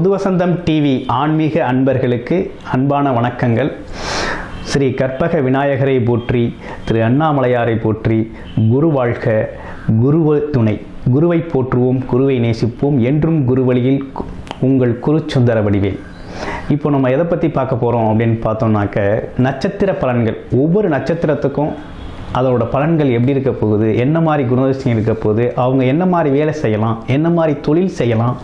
புதுவசந்தம் TV ஆன்மீக அன்பர்களுக்கு அன்பான வணக்கங்கள். ஸ்ரீ கற்பக விநாயகரை போற்றி திரு அண்ணாமலையாரை போற்றி குரு வாழ்க குருவ துணை. குருவை போற்றுவோம் குருவை நேசிப்போம் என்றும் குருவழியில் கு- உங்கள் குருச்சுந்தர வடிவேல். இப்போ நம்ம எதை பற்றி பார்க்க போகிறோம் அப்படின்னு பார்த்தோம்னாக்க நட்சத்திர பலன்கள். ஒவ்வொரு நட்சத்திரத்துக்கும் அதோட பலன்கள் எப்படி இருக்க போகுது என்ன மாதிரி குணதிசயம் இருக்க போகுது அவங்க என்ன மாதிரி வேலை செய்யலாம் என்ன மாதிரி தொழில் செய்யலாம்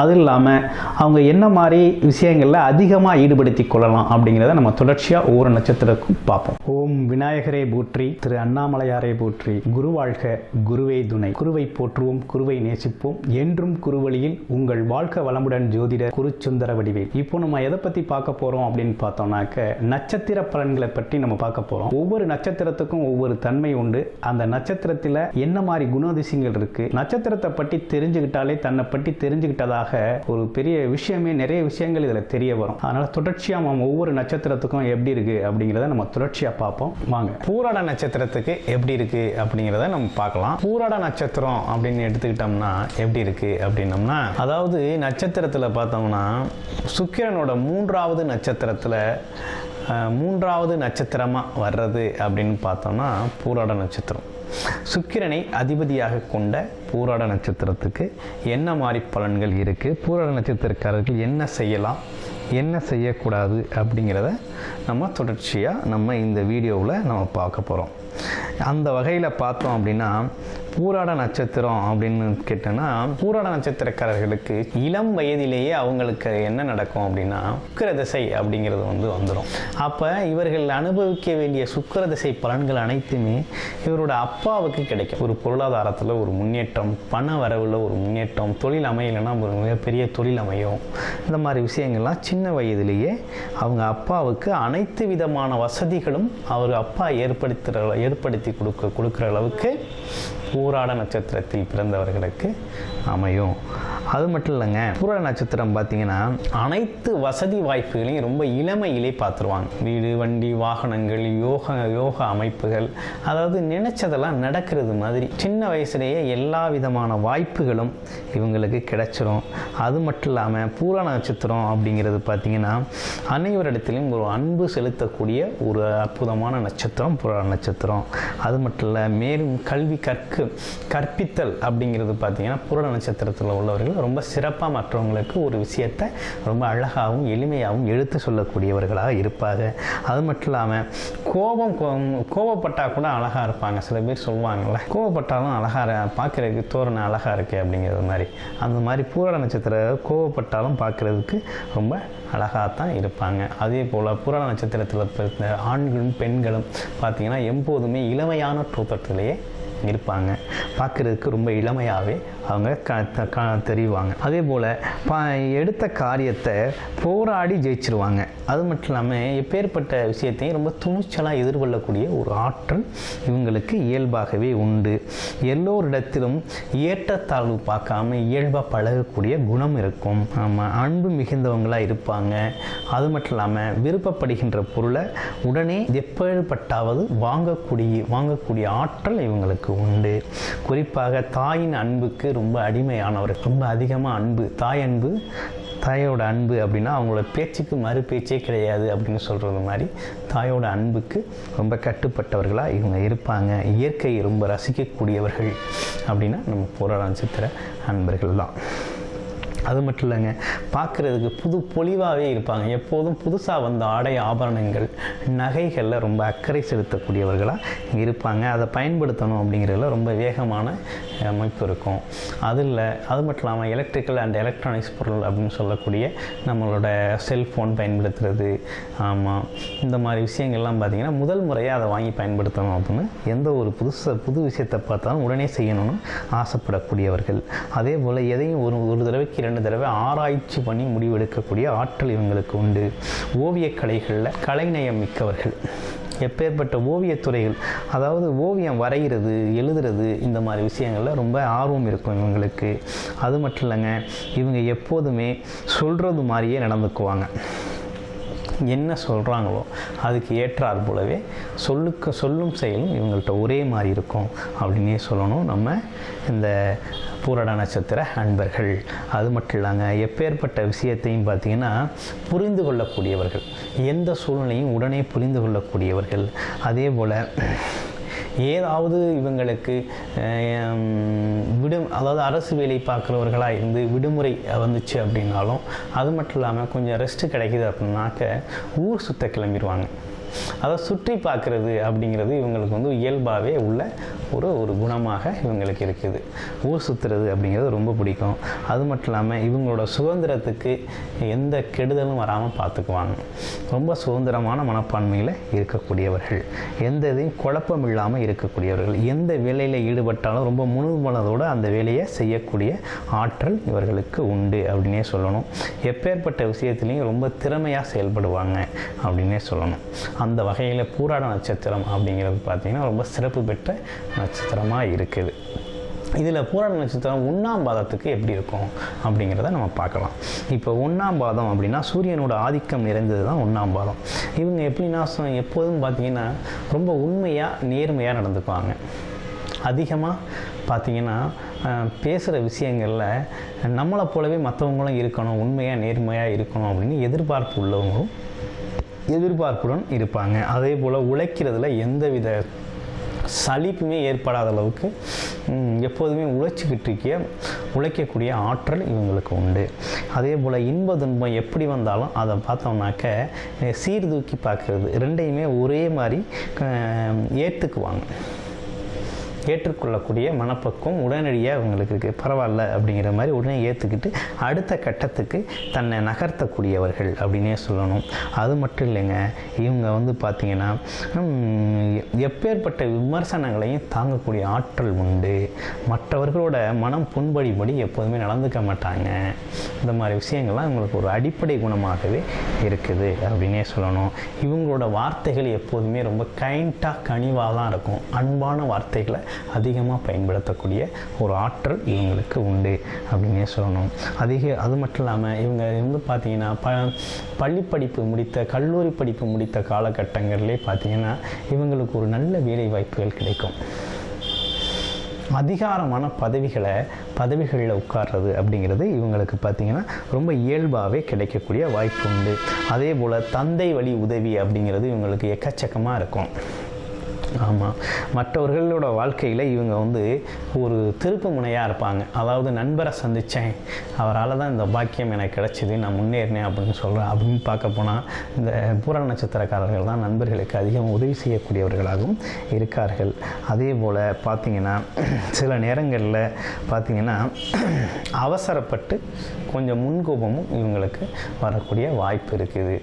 அது இல்லாமல் அவங்க என்ன மாதிரி விஷயங்களில் அதிகமாக ஈடுபடுத்தி கொள்ளலாம் அப்படிங்கிறத நம்ம தொடர்ச்சியாக ஒவ்வொரு நட்சத்திரக்கும் பார்ப்போம். ஓம் விநாயகரை போற்றி திரு அண்ணாமலையாரை போற்றி. குரு வாழ்க குருவே துணை. குருவை போற்றுவோம் குருவை நேசிப்போம். என்றும் குருவழியில் உங்கள் வாழ்க்கை வளமுடன் ஜோதிட குருச்சுந்தர வடிவேல் இப்போ நம்ம எதை பற்றி பார்க்க போகிறோம் அப்படின்னு பார்த்தோம்னாக்க நட்சத்திர பலன்களை பற்றி நம்ம பார்க்க போகிறோம் ஒவ்வொரு நட்சத்திரத்துக்கும் ஒவ்வொரு தன்மை உண்டு. அந்த நட்சத்திரத்தில் என்ன மாதிரி குணாதிசயங்கள் இருக்கு? நட்சத்திரத்தை பற்றி தெரிஞ்சுக்கிட்டாலே தன்னை பற்றி தெரிஞ்சுக்கிட்டால் தெரிஞ்சுக்கிட்டதாக ஒரு பெரிய விஷயமே நிறைய விஷயங்கள் இதில் தெரிய வரும். அதனால தொடர்ச்சியாக நம்ம ஒவ்வொரு நட்சத்திரத்துக்கும் எப்படி இருக்கு அப்படிங்கிறத நம்ம தொடர்ச்சியாக பார்ப்போம். வாங்க. பூராட நட்சத்திரத்துக்கு எப்படி இருக்கு அப்படிங்கிறத நம்ம பார்க்கலாம். பூராட நட்சத்திரம் அப்படின்னு எடுத்துக்கிட்டோம்னா எப்படி இருக்கு அப்படின்னம்னா அதாவது நட்சத்திரத்தில் பார்த்தோம்னா சுக்கிரனோட மூன்றாவது நட்சத்திரத்தில் மூன்றாவது நட்சத்திரமாக வர்றது அப்படின்னு பார்த்தோம்னா பூராட நட்சத்திரம். சுக்கிரனை அதிபதியாக கொண்ட பூராட நட்சத்திரத்துக்கு என்ன மாதிரி பலன்கள் இருக்குது பூராட நட்சத்திரக்காரர்கள் என்ன செய்யலாம்? என்ன செய்யக்கூடாது? அப்படிங்கிறத நம்ம தொடர்ச்சியாக நம்ம இந்த வீடியோவில் நம்ம பார்க்க போகிறோம் அந்த வகையில் பார்த்தோம் அப்படின்னா பூராட நட்சத்திரம் அப்படின்னு கேட்டோன்னா பூராட நட்சத்திரக்காரர்களுக்கு இளம் வயதிலேயே அவங்களுக்கு என்ன நடக்கும் அப்படின்னா சுக்கிர திசை அப்படிங்கிறது வந்து வந்துடும் அப்போ இவர்கள் அனுபவிக்க வேண்டிய சுக்கிர திசை பலன்கள் அனைத்துமே இவரோட அப்பாவுக்கு கிடைக்கும். ஒரு பொருளாதாரத்தில் ஒரு முன்னேற்றம் பண வரவில் ஒரு முன்னேற்றம் தொழில் அமையலைன்னா ஒரு மிகப்பெரிய தொழில் அமையும். இந்த மாதிரி விஷயங்கள்லாம் சின்ன வயதிலேயே அவங்க அப்பாவுக்கு அனைத்து விதமான வசதிகளும் அவர் அப்பா ஏற்படுத்துகிற ஏற்படுத்தி கொடுக்க கொடுக்குற அளவுக்கு பூராட நட்சத்திரத்தில் பிறந்தவர்களுக்கு அமையும். அது மட்டும் இல்லைங்க பூராட நட்சத்திரம் பார்த்தீங்கன்னா அனைத்து வசதி வாய்ப்புகளையும் ரொம்ப இளமையிலே பார்த்துருவாங்க. வீடு வண்டி வாகனங்கள் யோக யோக அமைப்புகள். அதாவது நினைச்சதெல்லாம் நடக்கிறது மாதிரி சின்ன வயசுலேயே எல்லா விதமான வாய்ப்புகளும் இவங்களுக்கு கிடைச்சிரும். அது மட்டும் இல்லாமல் பூராட நட்சத்திரம் அப்படிங்கிறது பார்த்தீங்கன்னா அனைவரிடத்திலும் ஒரு அன்பு செலுத்தக்கூடிய ஒரு அற்புதமான நட்சத்திரம் புராண நட்சத்திரம். அது மட்டும் இல்லை மேலும் கல்வி கற்க கற்பித்தல் அப்படிங்கிறது பார்த்தீங்கன்னா பூரண நட்சத்திரத்தில் உள்ளவர்கள் ரொம்ப சிறப்பாக மற்றவங்களுக்கு ஒரு விஷயத்தை ரொம்ப அழகாகவும் எளிமையாகவும் எழுத்து சொல்லக்கூடியவர்களாக இருப்பாங்க. அது மட்டும் இல்லாமல் கோபம் கோ- கோபப்பட்டால் கூட அழகாக இருப்பாங்க. சில பேர் சொல்லுவாங்கள்ல கோபப்பட்டாலும் அழகாக பார்க்குறதுக்கு தோரணை அழகாக இருக்குது அப்படிங்கிறது மாதிரி. அந்த மாதிரி பூரண நட்சத்திர கோபப்பட்டாலும் பார்க்குறதுக்கு ரொம்ப அழகாக தான் இருப்பாங்க. அதே போல் புராண நட்சத்திரத்தில் பிறந்த ஆண்களும் பெண்களும் பார்த்திங்கன்னா எப்போதுமே இளமையான தோற்றத்திலேயே இருப்பாங்க. பார்க்குறதுக்கு ரொம்ப இளமையாகவே அவங்க க க தெரிவாங்க. அதே போல் பா எடுத்த காரியத்தை போராடி ஜெயிச்சிருவாங்க. அது மட்டும் இல்லாமல் எப்பேற்பட்ட விஷயத்தையும் ரொம்ப துணிச்சலாக எதிர்கொள்ளக்கூடிய ஒரு ஆற்றல் இவங்களுக்கு இயல்பாகவே உண்டு. எல்லோரிடத்திலும் ஏற்றத்தாழ்வு பார்க்காம இயல்பாக பழகக்கூடிய குணம் இருக்கும். ஆமாம் அன்பு மிகுந்தவங்களாக இருப்பாங்க. அது மட்டும் இல்லாமல் விருப்பப்படுகின்ற பொருளை உடனே எப்பேற்பட்டாவது வாங்கக்கூடிய வாங்கக்கூடிய ஆற்றல் இவங்களுக்கு உண்டு. குறிப்பாக தாயின் அன்புக்கு ரொம்ப அடிமையானவர் ரொம்ப அதிகமாக அன்பு. தாய் அன்பு தாயோட அன்பு அப்படின்னா அவங்களோட பேச்சுக்கு மறு பேச்சே கிடையாது அப்படின்னு சொல்கிறது மாதிரி தாயோட அன்புக்கு ரொம்ப கட்டுப்பட்டவர்களாக இவங்க இருப்பாங்க. இயற்கையை ரொம்ப ரசிக்கக்கூடியவர்கள் அப்படின்னா நம்ம போராட நட்சத்திர அன்பர்கள் தான் அது மட்டும் இல்லைங்க. பார்க்குறதுக்கு புது பொலிவாகவே இருப்பாங்க. எப்போதும் புதுசாக வந்த ஆடை ஆபரணங்கள் நகைகளில் ரொம்ப அக்கறை செலுத்தக்கூடியவர்களாக இருப்பாங்க. அதை பயன்படுத்தணும் அப்படிங்கிறதுல ரொம்ப வேகமான அமைப்பு இருக்கும். அது இல்லை அது மட்டும் இல்லாமல் எலக்ட்ரிக்கல் அண்ட் எலக்ட்ரானிக்ஸ் பொருள் அப்படின்னு சொல்லக்கூடிய நம்மளோட செல்ஃபோன் பயன்படுத்துறது ஆமாம் இந்த மாதிரி விஷயங்கள்லாம் பார்த்திங்கன்னா முதல் முறையாக அதை வாங்கி பயன்படுத்தணும் அப்படின்னு எந்த ஒரு புதுசு புது விஷயத்தை பார்த்தாலும் உடனே செய்யணும்னு ஆசைப்படக்கூடியவர்கள். அதே போல் எதையும் ஒரு ஒரு தடவைக்கு இரண்டு தடவை ஆராய்ச்சி பண்ணி முடிவெடுக்கக்கூடிய ஆற்றல் இவங்களுக்கு உண்டு. ஓவியக் கலைகளில் கலைநயம் மிக்கவர்கள். எப்பேற்பட்ட ஓவியத்துறைகள் அதாவது ஓவியம் வரைகிறது எழுதுறது இந்த மாதிரி விஷயங்களில் ரொம்ப ஆர்வம் இருக்கும் இவங்களுக்கு. அது மட்டும் இல்லைங்க இவங்க எப்போதுமே சொல்கிறது மாதிரியே நடந்துக்குவாங்க. என்ன சொல்கிறாங்களோ அதுக்கு ஏற்றார் போலவே சொல்லுக்க சொல்லும் செயலும் இவங்கள்ட்ட ஒரே மாதிரி இருக்கும் அப்படின்னே சொல்லணும். நம்ம இந்த பூரட நட்சத்திர அன்பர்கள். அது மட்டும் இல்லாங்க எப்பேற்பட்ட விஷயத்தையும் பார்த்திங்கன்னா புரிந்து கொள்ளக்கூடியவர்கள். எந்த சூழ்நிலையும் உடனே புரிந்து கொள்ளக்கூடியவர்கள். அதே போல் ஏதாவது இவங்களுக்கு விடும் அதாவது அரசு வேலை பார்க்குறவர்களாக இருந்து விடுமுறை வந்துச்சு அப்படின்னாலும் அது மட்டும் இல்லாமல் கொஞ்சம் ரெஸ்ட்டு கிடைக்குது அப்படின்னாக்க ஊர் சுத்த கிளம்பிடுவாங்க அதை சுற்றி பார்க்குறது அப்படிங்கிறது இவங்களுக்கு வந்து இயல்பாகவே உள்ள ஒரு ஒரு குணமாக இவங்களுக்கு இருக்குது. ஊர் சுற்றுறது அப்படிங்கிறது ரொம்ப பிடிக்கும். அது மட்டும் இல்லாமல் இவங்களோட சுதந்திரத்துக்கு எந்த கெடுதலும் வராமல் பார்த்துக்குவாங்க. ரொம்ப சுதந்திரமான மனப்பான்மையில் இருக்கக்கூடியவர்கள். எந்த இதையும் குழப்பம் இல்லாமல் இருக்கக்கூடியவர்கள். எந்த வேலையில் ஈடுபட்டாலும் ரொம்ப முழுமனதோடு அந்த வேலையை செய்யக்கூடிய ஆற்றல் இவர்களுக்கு உண்டு அப்படின்னே சொல்லணும். எப்பேற்பட்ட விஷயத்துலையும் ரொம்ப திறமையாக செயல்படுவாங்க அப்படின்னே சொல்லணும். அந்த வகையில் பூராட நட்சத்திரம் அப்படிங்கிறது பார்த்திங்கன்னா ரொம்ப சிறப்பு பெற்ற நட்சத்திரமாக இருக்குது. இதில் பூராட நட்சத்திரம் ஒன்றாம் பாதத்துக்கு எப்படி இருக்கும் அப்படிங்கிறத நம்ம பார்க்கலாம். இப்போ ஒன்றாம் பாதம் அப்படின்னா சூரியனோட ஆதிக்கம் நிறைந்தது தான் ஒன்றாம் பாதம். இவங்க எப்படின்னா எப்போதும் பார்த்திங்கன்னா ரொம்ப உண்மையாக நேர்மையாக நடந்துக்குவாங்க. அதிகமாக பார்த்திங்கன்னா பேசுகிற விஷயங்களில் நம்மளை போலவே மற்றவங்களும் இருக்கணும் உண்மையாக நேர்மையாக இருக்கணும் அப்படின்னு எதிர்பார்ப்பு உள்ளவங்களும் எதிர்பார்ப்புடன் இருப்பாங்க. அதே போல் உழைக்கிறதுல எந்தவித சலிப்புமே ஏற்படாத அளவுக்கு எப்போதுமே உழைச்சிக்கிட்டு இருக்கிய உழைக்கக்கூடிய ஆற்றல் இவங்களுக்கு உண்டு. அதே போல் இன்ப துன்பம் எப்படி வந்தாலும் அதை பார்த்தோம்னாக்க சீர்தூக்கி பார்க்குறது ரெண்டையுமே ஒரே மாதிரி ஏற்றுக்குவாங்க ஏற்றுக்கொள்ளக்கூடிய மனப்பக்குவம் உடனடியாக அவங்களுக்கு இருக்குது பரவாயில்ல அப்படிங்கிற மாதிரி உடனே ஏற்றுக்கிட்டு அடுத்த கட்டத்துக்கு தன்னை நகர்த்தக்கூடியவர்கள் அப்படின்னே சொல்லணும். அது மட்டும் இல்லைங்க இவங்க வந்து பார்த்திங்கன்னா எப்பேற்பட்ட விமர்சனங்களையும் தாங்கக்கூடிய ஆற்றல் உண்டு. மற்றவர்களோட மனம் புண்படிபடி எப்போதுமே நடந்துக்க மாட்டாங்க. இந்த மாதிரி விஷயங்கள்லாம் இவங்களுக்கு ஒரு அடிப்படை குணமாகவே இருக்குது அப்படின்னே சொல்லணும். இவங்களோட வார்த்தைகள் எப்போதுமே ரொம்ப கைண்டாக கனிவாக தான் இருக்கும். அன்பான வார்த்தைகளை அதிகமாக பயன்படுத்தக்கூடிய ஒரு ஆற்றல் இவங்களுக்கு உண்டு அப்படின்னே சொல்லணும். அதிக அது மட்டும் இல்லாமல் இவங்க வந்து பார்த்தீங்கன்னா ப பள்ளி படிப்பு முடித்த கல்லூரி படிப்பு முடித்த காலகட்டங்களிலே பார்த்தீங்கன்னா இவங்களுக்கு ஒரு நல்ல வேலை வாய்ப்புகள் கிடைக்கும். அதிகாரமான பதவிகளை பதவிகளில் உட்கார்றது அப்படிங்கிறது இவங்களுக்கு பார்த்திங்கன்னா ரொம்ப இயல்பாகவே கிடைக்கக்கூடிய வாய்ப்பு உண்டு. அதே போல் தந்தை வழி உதவி அப்படிங்கிறது இவங்களுக்கு எக்கச்சக்கமாக இருக்கும். ஆமாம் மற்றவர்களோட வாழ்க்கையில் இவங்க வந்து ஒரு திருப்பு முனையாக இருப்பாங்க. அதாவது நண்பரை சந்தித்தேன் அவரால் தான் இந்த பாக்கியம் எனக்கு கிடைச்சிது. நான் முன்னேறினேன் அப்படின்னு சொல்கிறேன் அப்படின்னு பார்க்க போனால் இந்த பூர நட்சத்திரக்காரர்கள் தான் நண்பர்களுக்கு அதிகம் உதவி செய்யக்கூடியவர்களாகவும் இருக்கார்கள். அதே போல் பார்த்திங்கன்னா சில நேரங்களில் பார்த்திங்கன்னா அவசரப்பட்டு கொஞ்சம் முன்கோபமும் இவங்களுக்கு வரக்கூடிய வாய்ப்பு இருக்குது.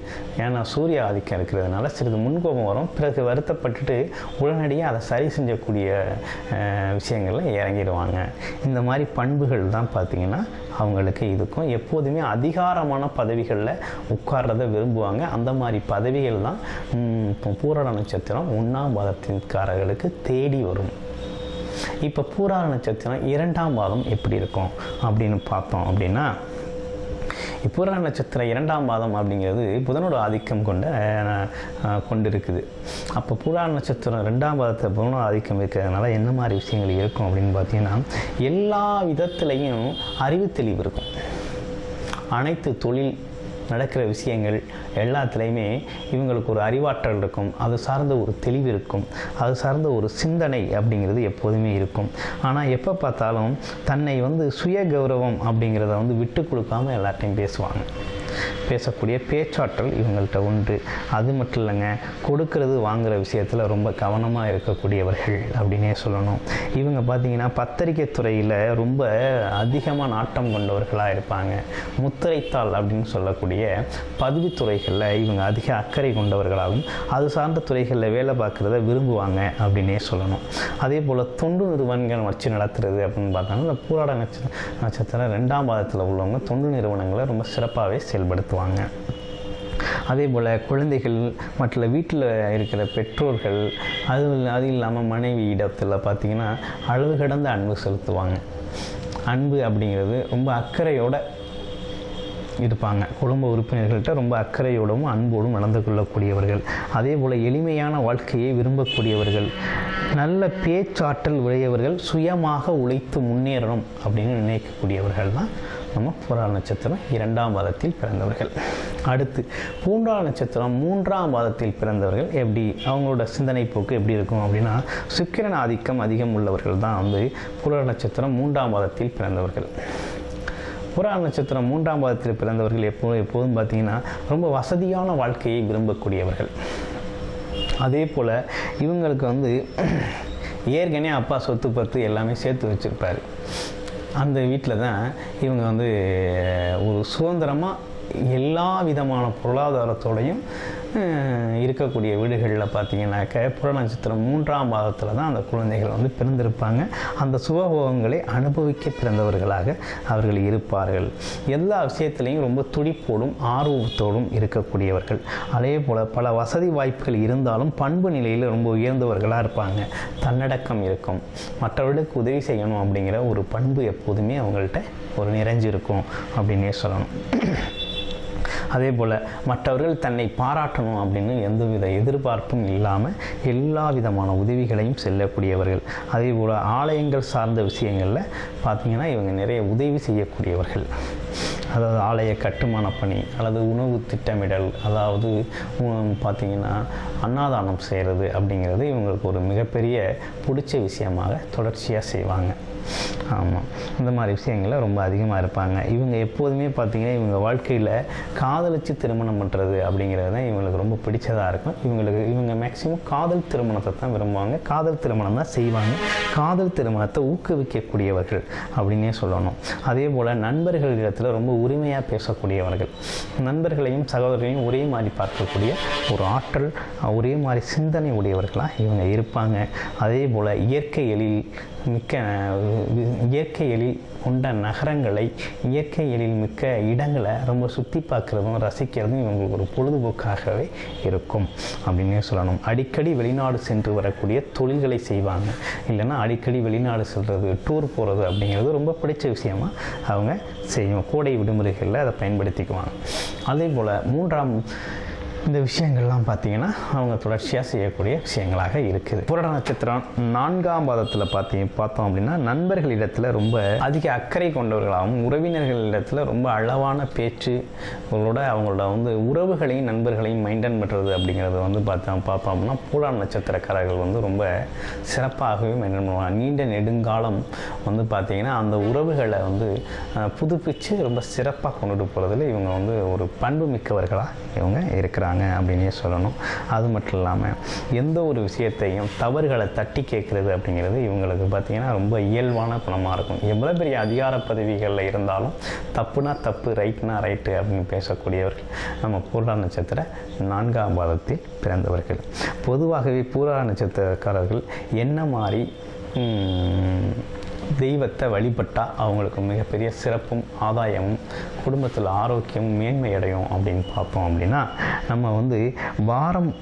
ஏன்னா சூரிய ஆதிக்கம் இருக்கிறதுனால சிறிது முன்கோபம் வரும். பிறகு வருத்தப்பட்டுட்டு உடனடியாக அதை சரி செஞ்சக்கூடிய விஷயங்களில் இறங்கிடுவாங்க. இந்த மாதிரி பண்புகள் தான் பார்த்திங்கன்னா அவங்களுக்கு இதுக்கும் எப்போதுமே அதிகாரமான பதவிகளில் உட்கார்றத விரும்புவாங்க. அந்த மாதிரி பதவிகள் தான் இப்போ பூரண நட்சத்திரம் ஒன்றாம் பாதத்தின்காரர்களுக்கு தேடி வரும். இப்போ பூராட நட்சத்திரம் இரண்டாம் பாதம் எப்படி இருக்கும் அப்படின்னு பார்த்தோம் அப்படின்னா பூராட நட்சத்திரம் இரண்டாம் பாதம் அப்படிங்கிறது புதனோட ஆதிக்கம் கொண்ட கொண்டு இருக்குது கொண்டிருக்குது. அப்போ புராண நட்சத்திரம் ரெண்டாம் பாதத்தை புதனோட ஆதிக்கம் இருக்கிறதுனால என்ன மாதிரி விஷயங்கள் இருக்கும் அப்படின்னு பார்த்தீங்கன்னா எல்லா விதத்துலேயும் அறிவு தெளிவு இருக்கும். அனைத்து தொழில் நடக்கிற விஷயங்கள் எல்லாத்துலேயுமே இவங்களுக்கு ஒரு அறிவாற்றல் இருக்கும். அது சார்ந்த ஒரு தெளிவு இருக்கும். அது சார்ந்த ஒரு சிந்தனை அப்படிங்கிறது எப்போதுமே இருக்கும். ஆனால் எப்போ பார்த்தாலும் தன்னை வந்து சுய கௌரவம் அப்படிங்கிறத வந்து விட்டு கொடுக்காம எல்லாத்தையும் பேசுவாங்க. பேசக்கூடிய பேச்சாற்றல் இவங்கள்ட்ட உண்டு. அது மட்டும் இல்லைங்க கொடுக்கறது வாங்குகிற விஷயத்தில் ரொம்ப கவனமாக இருக்கக்கூடியவர்கள் அப்படின்னே சொல்லணும். இவங்க பார்த்தீங்கன்னா பத்திரிகை துறையில் ரொம்ப அதிகமாக நாட்டம் கொண்டவர்களாக இருப்பாங்க. முத்திரைத்தாள் அப்படின்னு சொல்லக்கூடிய பதிவுத்துறைகளில் இவங்க அதிக அக்கறை கொண்டவர்களாகவும் அது சார்ந்த துறைகளில் வேலை பார்க்குறத விரும்புவாங்க அப்படின்னே சொல்லணும். அதே போல் தொண்டு நிறுவனங்கள் வச்சு நடத்துறது அப்படின்னு பார்த்தாங்கன்னா இந்த பூராட நட்ச நட்சத்திரம் ரெண்டாம் பாதத்தில் உள்ளவங்க தொண்டு நிறுவனங்களை ரொம்ப சிறப்பாகவே செயல்படுத்துவாங்க. அதே போல் குழந்தைகள் மற்ற வீட்டில் இருக்கிற பெற்றோர்கள் அது அது இல்லாமல் மனைவி இடத்தில் பார்த்திங்கன்னா அளவு கடந்த அன்பு செலுத்துவாங்க. அன்பு அப்படிங்கிறது ரொம்ப அக்கறையோட இருப்பாங்க. குடும்ப உறுப்பினர்கள்ட்ட ரொம்ப அக்கறையோடும் அன்போடும் நடந்து கொள்ளக்கூடியவர்கள். அதே போல் எளிமையான வாழ்க்கையை விரும்பக்கூடியவர்கள். நல்ல பேச்சாற்றல் உடையவர்கள் சுயமாக உழைத்து முன்னேறணும் அப்படின்னு நினைக்கக்கூடியவர்கள் தான் நம்ம புறால் நட்சத்திரம் இரண்டாம் பாதத்தில் பிறந்தவர்கள். அடுத்து பூண்டாள் நட்சத்திரம் மூன்றாம் பாதத்தில் பிறந்தவர்கள். எப்படி அவங்களோட சிந்தனை போக்கு எப்படி இருக்கும் அப்படின்னா சுக்கிரன் ஆதிக்கம் அதிகம் உள்ளவர்கள் தான் வந்து புறால் நட்சத்திரம் மூன்றாம் பாதத்தில் பிறந்தவர்கள். புறால் நட்சத்திரம் மூன்றாம் பாதத்தில் பிறந்தவர்கள் எப்போ எப்போதும் பார்த்தீங்கன்னா ரொம்ப வசதியான வாழ்க்கையை விரும்பக்கூடியவர்கள். அதே போல் இவங்களுக்கு வந்து ஏற்கனவே அப்பா சொத்து பத்து எல்லாமே சேர்த்து வச்சுருப்பார். அந்த வீட்டில் தான் இவங்க வந்து ஒரு சுதந்திரமாக எல்லா விதமான பொருளாதாரத்தோடையும் இருக்கக்கூடிய வீடுகளில் பார்த்தீங்கன்னாக்க புற நட்சத்திரம் மூன்றாம் மாதத்தில் தான் அந்த குழந்தைகள் வந்து பிறந்திருப்பாங்க. அந்த சுகபோகங்களை அனுபவிக்க பிறந்தவர்களாக அவர்கள் இருப்பார்கள். எல்லா விஷயத்திலையும் ரொம்ப துடிப்போடும் ஆர்வத்தோடும் இருக்கக்கூடியவர்கள். அதே போல் பல வசதி வாய்ப்புகள் இருந்தாலும் பண்பு நிலையில் ரொம்ப உயர்ந்தவர்களாக இருப்பாங்க. தன்னடக்கம் இருக்கும். மற்றவர்களுக்கு உதவி செய்யணும் அப்படிங்கிற ஒரு பண்பு எப்போதுமே அவங்கள்ட்ட ஒரு நிறைஞ்சிருக்கும் அப்படின்னே சொல்லணும். அதே போல் மற்றவர்கள் தன்னை பாராட்டணும் அப்படின்னு எந்தவித எதிர்பார்ப்பும் இல்லாமல் எல்லா விதமான உதவிகளையும் செல்லக்கூடியவர்கள். அதே போல் ஆலயங்கள் சார்ந்த விஷயங்களில் பார்த்திங்கன்னா இவங்க நிறைய உதவி செய்யக்கூடியவர்கள். அதாவது ஆலய கட்டுமான பணி அல்லது உணவு திட்டமிடல் அதாவது பார்த்திங்கன்னா அன்னதானம் செய்கிறது அப்படிங்கிறது இவங்களுக்கு ஒரு மிகப்பெரிய பிடிச்ச விஷயமாக தொடர்ச்சியாக செய்வாங்க. ஆமாம் இந்த மாதிரி விஷயங்களில் ரொம்ப அதிகமாக இருப்பாங்க. இவங்க எப்போதுமே பார்த்திங்கன்னா இவங்க வாழ்க்கையில் காதலிச்சு திருமணம் பண்ணுறது அப்படிங்கிறது தான் இவங்களுக்கு ரொம்ப பிடிச்சதாக இருக்கும். இவங்களுக்கு இவங்க மேக்சிமம் காதல் திருமணத்தை தான் விரும்புவாங்க. காதல் திருமணம் தான் செய்வாங்க. காதல் திருமணத்தை ஊக்குவிக்கக்கூடியவர்கள் அப்படின்னே சொல்லணும். அதே போல் நண்பர்களிடத்தில் ரொம்ப உரிமையாக பேசக்கூடியவர்கள். நண்பர்களையும் சகோதரர்களையும் ஒரே மாதிரி பார்க்கக்கூடிய ஒரு ஆற்றல் ஒரே மாதிரி சிந்தனை உடையவர்களாக இவங்க இருப்பாங்க. அதே போல் இயற்கை எழில் மிக்க இயற்கை எழில் கொண்ட நகரங்களை இயற்கை எழில் மிக்க இடங்களை ரொம்ப சுற்றி பார்க்குறதும் ரசிக்கிறதும் இவங்களுக்கு ஒரு பொழுதுபோக்காகவே இருக்கும் அப்படின்னே சொல்லணும். அடிக்கடி வெளிநாடு சென்று வரக்கூடிய தொழில்களை செய்வாங்க. இல்லைன்னா அடிக்கடி வெளிநாடு செல்வது டூர் போகிறது அப்படிங்கிறது ரொம்ப பிடிச்ச விஷயமா அவங்க செய்யும். கோடை விடுமுறைகளில் அதை பயன்படுத்திக்குவாங்க. அதே போல் மூன்றாம் இந்த விஷயங்கள்லாம் பார்த்தீங்கன்னா அவங்க தொடர்ச்சியாக செய்யக்கூடிய விஷயங்களாக இருக்குது. புரட நட்சத்திரம் நான்காம் பாதத்தில் பார்த்தீங்க பார்த்தோம் அப்படின்னா நண்பர்களிடத்தில் ரொம்ப அதிக அக்கறை கொண்டவர்களாகவும் உறவினர்களிடத்தில் ரொம்ப அளவான பேச்சு அவங்களோட அவங்களோட வந்து உறவுகளையும் நண்பர்களையும் மெயின்டைன் பண்ணுறது அப்படிங்கிறது வந்து பார்த்தோம் பார்த்தோம் அப்படின்னா பூரான் நட்சத்திரக்காரர்கள் வந்து ரொம்ப சிறப்பாகவே மெயின்டைன் பண்ணுவாங்க நீண்ட நெடுங்காலம் வந்து பார்த்தீங்கன்னா அந்த உறவுகளை வந்து புதுப்பிச்சு ரொம்ப சிறப்பாக கொண்டுட்டு போகிறதுல இவங்க வந்து ஒரு பண்பு மிக்கவர்களாக இவங்க இருக்கிறாங்க. அப்படின்னே சொல்லணும். அது மட்டும் இல்லாமல் எந்த ஒரு விஷயத்தையும் தவறுகளை தட்டி கேட்குறது அப்படிங்கிறது இவங்களுக்கு பார்த்தீங்கன்னா ரொம்ப இயல்பான குணமாக இருக்கும். எவ்வளோ பெரிய அதிகார பதவிகளில் இருந்தாலும் தப்புனா தப்பு ரைட்னா ரைட்டு அப்படின்னு பேசக்கூடியவர்கள் நம்ம பூரா நட்சத்திர நான்காம் பாதத்தில் பிறந்தவர்கள். பொதுவாகவே பூரா நட்சத்திரக்காரர்கள் என்ன மாதிரி தெய்வத்தை வழிபட்டால் அவங்களுக்கு மிகப்பெரிய சிறப்பும் ஆதாயமும் குடும்பத்தில் ஆரோக்கியமும் மேன்மை அடையும் அப்படின்னு பார்த்தோம் அப்படின்னா நம்ம வந்து வாரம்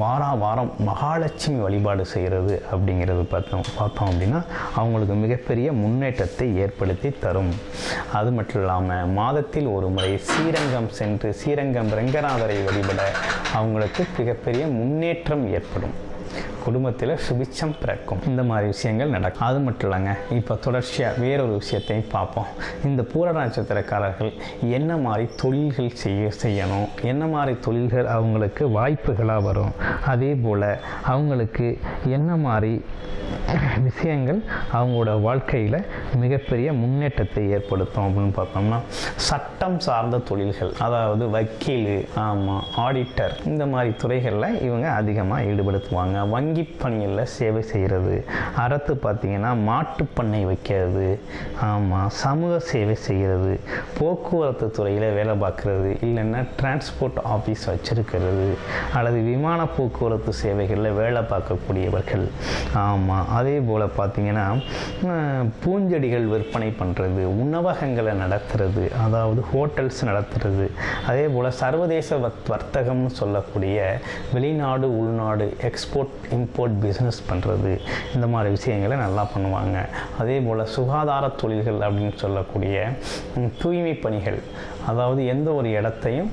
வாரா வாரம் மகாலட்சுமி வழிபாடு செய்கிறது அப்படிங்கிறது பார்த்தோம் பார்த்தோம் அப்படின்னா அவங்களுக்கு மிகப்பெரிய முன்னேற்றத்தை ஏற்படுத்தி தரும். அது மட்டும் இல்லாமல் மாதத்தில் ஒரு முறை ஸ்ரீரங்கம் சென்று ஸ்ரீரங்கம் ரங்கநாதரை வழிபட அவங்களுக்கு மிகப்பெரிய முன்னேற்றம் ஏற்படும். குடும்பத்தில் சுபிச்சம் பிறக்கும். இந்த மாதிரி விஷயங்கள் நடக்கும். அது மட்டும் இல்லைங்க இப்போ தொடர்ச்சியாக வேறொரு விஷயத்தையும் பார்ப்போம். இந்த பூர நட்சத்திரக்காரர்கள் என்ன மாதிரி தொழில்கள் செய்ய செய்யணும்? என்ன மாதிரி தொழில்கள் அவங்களுக்கு வாய்ப்புகளாக வரும்? அதே போல் அவங்களுக்கு என்ன மாதிரி விஷயங்கள் அவங்களோட வாழ்க்கையில் மிகப்பெரிய முன்னேற்றத்தை ஏற்படுத்தும் அப்படின்னு பார்த்தோம்னா சட்டம் சார்ந்த தொழில்கள் அதாவது வக்கீல் ஆமாம் ஆடிட்டர் இந்த மாதிரி துறைகளில் இவங்க அதிகமாக ஈடுபடுத்துவாங்க. வங்கி பணியில் சேவை செய்கிறது அறத்து பார்த்தீங்கன்னா மாட்டுப் பண்ணை வைக்கிறது. ஆமாம் சமூக சேவை செய்கிறது போக்குவரத்து துறையில் வேலை பார்க்குறது. இல்லைன்னா டிரான்ஸ்போர்ட் ஆஃபீஸ் வச்சுருக்கிறது. அல்லது விமான போக்குவரத்து சேவைகளில் வேலை பார்க்கக்கூடியவர்கள். ஆமாம் அதே போல் பார்த்திங்கன்னா பூஞ்செடிகள் விற்பனை பண்ணுறது உணவகங்களை நடத்துறது அதாவது ஹோட்டல்ஸ் நடத்துறது. அதே போல் சர்வதேச வர்த்தகம்னு சொல்லக்கூடிய வெளிநாடு உள்நாடு எக்ஸ்போர்ட் இம்போர்ட் பிஸ்னஸ் பண்ணுறது இந்த மாதிரி விஷயங்களை நல்லா பண்ணுவாங்க. அதே போல் சுகாதார தொழில்கள் அப்படின்னு சொல்லக்கூடிய தூய்மை பணிகள். அதாவது எந்த ஒரு இடத்தையும்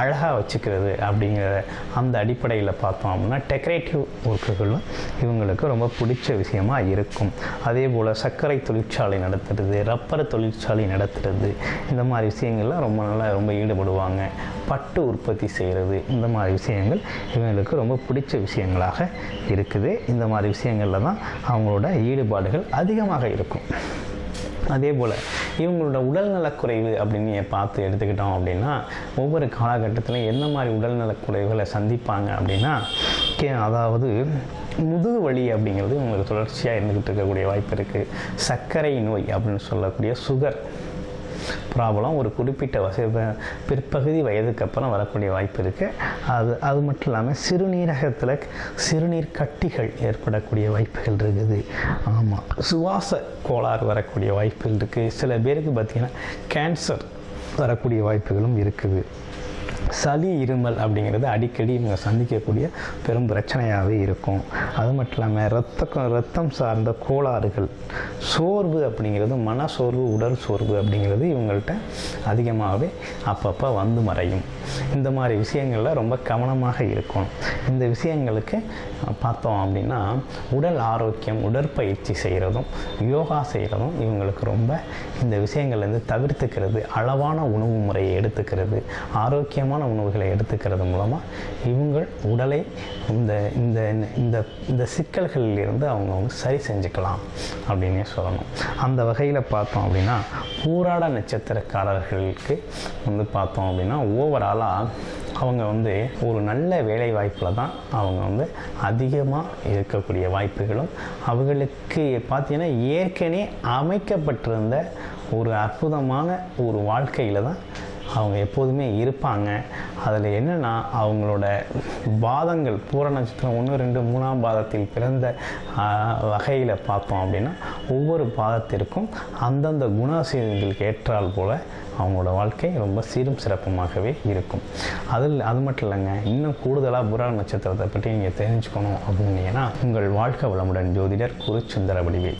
அழகாக வச்சுக்கிறது அப்படிங்கிற அந்த அடிப்படையில் பார்த்தோம் அப்படின்னா டெக்கரேட்டிவ் ஒர்க்குகளும் இவங்களுக்கு ரொம்ப பிடிச்ச விஷயமாக இருக்கும். அதே போல் சர்க்கரை தொழிற்சாலை நடத்துறது ரப்பர் தொழிற்சாலை நடத்துறது இந்த மாதிரி விஷயங்கள்லாம் ரொம்ப நல்லா ரொம்ப ஈடுபடுவாங்க. பட்டு உற்பத்தி செய்கிறது இந்த மாதிரி விஷயங்கள் இவங்களுக்கு ரொம்ப பிடிச்ச விஷயங்களாக இருக்குது. இந்த மாதிரி விஷயங்களில் தான் அவங்களோட ஈடுபாடுகள் அதிகமாக இருக்கும். அதே போல் இவங்களோட உடல்நலக்குறைவு அப்படின்னு பார்த்து எடுத்துக்கிட்டோம் அப்படின்னா ஒவ்வொரு காலகட்டத்திலும் என்ன மாதிரி உடல்நலக்குறைவுகளை சந்திப்பாங்க அப்படின்னா கே அதாவது முதுகு வலி அப்படிங்கிறது உங்களுக்கு தொடர்ச்சியாக இருந்துக்கிட்டு இருக்கக்கூடிய வாய்ப்பு இருக்குது சர்க்கரை நோய் அப்படின்னு சொல்லக்கூடிய சுகர். ப்ராப்ளம். ஒரு குறிப்பிட்ட வசதி பிற்பகுதி வயதுக்கு அப்புறம் வரக்கூடிய வாய்ப்பு இருக்குது அது அது மட்டும் இல்லாமல் சிறுநீரகத்தில் சிறுநீர் கட்டிகள் ஏற்படக்கூடிய வாய்ப்புகள் இருக்குது. ஆமாம் சுவாச கோளாறு வரக்கூடிய வாய்ப்புகள் இருக்குது சில பேருக்கு பார்த்திங்கன்னா கேன்சர் வரக்கூடிய வாய்ப்புகளும் இருக்குது. சளி இருமல் அப்படிங்கிறது அடிக்கடி இவங்க சந்திக்கக்கூடிய பெரும் பிரச்சனையாகவே இருக்கும். அது மட்டும் இல்லாமல் ரத்த ரத்தம் சார்ந்த கோளாறுகள் சோர்வு அப்படிங்கிறது மன சோர்வு உடல் சோர்வு அப்படிங்கிறது இவங்கள்ட்ட அதிகமாகவே அப்பப்போ வந்து மறையும். இந்த மாதிரி விஷயங்களில் ரொம்ப கவனமாக இருக்கும் இந்த விஷயங்களுக்கு பார்த்தோம் அப்படின்னா உடல் ஆரோக்கியம் உடற்பயிற்சி செய்கிறதும் யோகா செய்கிறதும் இவங்களுக்கு ரொம்ப இந்த விஷயங்கள்லேருந்து தவிர்த்துக்கிறது அளவான உணவு முறையை எடுத்துக்கிறது ஆரோக்கியம் ஆரோக்கியமான உணவுகளை எடுத்துக்கிறது மூலமாக இவங்கள் உடலை இந்த இந்த இந்த இந்த சிக்கல்களில் இருந்து அவங்க அவங்க சரி செஞ்சுக்கலாம் அப்படின்னே சொல்லணும். அந்த வகையில் பார்த்தோம் அப்படின்னா பூராட நட்சத்திரக்காரர்களுக்கு வந்து பார்த்தோம் அப்படின்னா ஓவராலாக அவங்க வந்து ஒரு நல்ல வேலை வாய்ப்பில் தான் அவங்க வந்து அதிகமாக இருக்கக்கூடிய வாய்ப்புகளும் அவர்களுக்கு பார்த்தீங்கன்னா ஏற்கனவே அமைக்கப்பட்டிருந்த ஒரு அற்புதமான ஒரு வாழ்க்கையில் தான் அவங்க எப்போதுமே இருப்பாங்க. அதில் என்னென்னா அவங்களோட பாதங்கள் பூர நட்சத்திரம் ஒன்று ரெண்டு மூணாம் பாதத்தில் பிறந்த வகையில் பார்த்தோம் அப்படின்னா ஒவ்வொரு பாதத்திற்கும் அந்தந்த குணாசீதங்களுக்கு ஏற்றால் போல அவங்களோட வாழ்க்கை ரொம்ப சீரும் சிறப்புமாகவே இருக்கும். அதில் அது மட்டும் இல்லைங்க இன்னும் கூடுதலாக புரா நட்சத்திரத்தை பற்றி நீங்கள் தெரிஞ்சுக்கணும் அப்படின்னீங்கன்னா உங்கள் வாழ்க்கை வளமுடன் ஜோதிடர் குருச்சுந்தர வடிவே